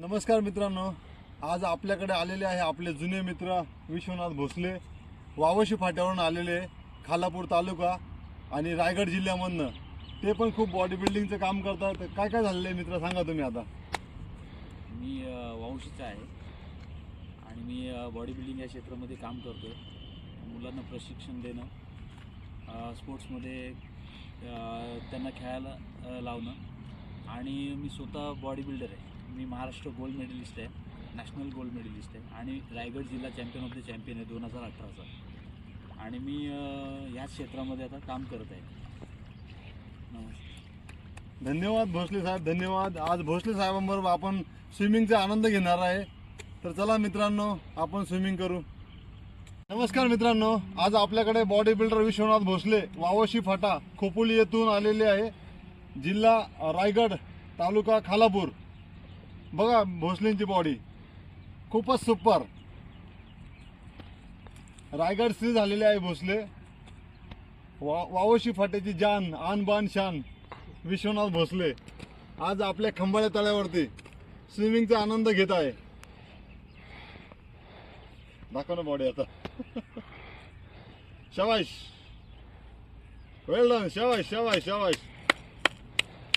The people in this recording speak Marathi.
नमस्कार मित्रांनो आज आपल्याकडे आलेले आहे आपले जुने मित्र विश्वनाथ भोसले. वावशी फाट्यावरून आलेले खालापूर तालुका आणि रायगड जिल्ह्यामधनं. ते पण खूप बॉडी बिल्डिंगचं काम करतात. तर काय काय झालेलं आहे मित्र सांगा तुम्ही आता. मी वावशीचा आहे आणि मी बॉडी बिल्डिंग या क्षेत्रामध्ये काम करतो आहे मुलांना प्रशिक्षण देणं स्पोर्ट्समध्ये त्यांना खेळायला लावणं आणि मी स्वतः बॉडी बिल्डर आहे. मी महाराष्ट्र गोल्ड मेडलिस्ट आहे नॅशनल गोल्ड मेडलिस्ट आहे आणि रायगड जिल्हा चॅम्पियन ऑफ द चॅम्पियन आहे दोन हजार अठराचा. आणि मी ह्याच क्षेत्रामध्ये आता काम करत आहे. नमस्कार. धन्यवाद भोसले साहेब धन्यवाद. आज भोसले साहेबांबरोबर आपण स्विमिंगचा आनंद घेणार आहे. तर चला मित्रांनो आपण स्विमिंग करू. नमस्कार मित्रांनो आज आपल्याकडे बॉडी बिल्डर विश्वनाथ भोसले वावशी फाटा खोपोली येथून आलेले आहे. जिल्हा रायगड तालुका खालापूर. बघा भोसलेंची बॉडी खूपच सुपर रायगड श्री झालेले आहे भोसले. वा वावशी फाट्याची जान आन बान शान विश्वनाथ भोसले. आज आपल्या खंबाळ्या तळ्यावरती स्विमिंगचा आनंद घेत आहे. दाखव ना बॉडी आता. शवाश वेल डन शवाश शवाश शबाश.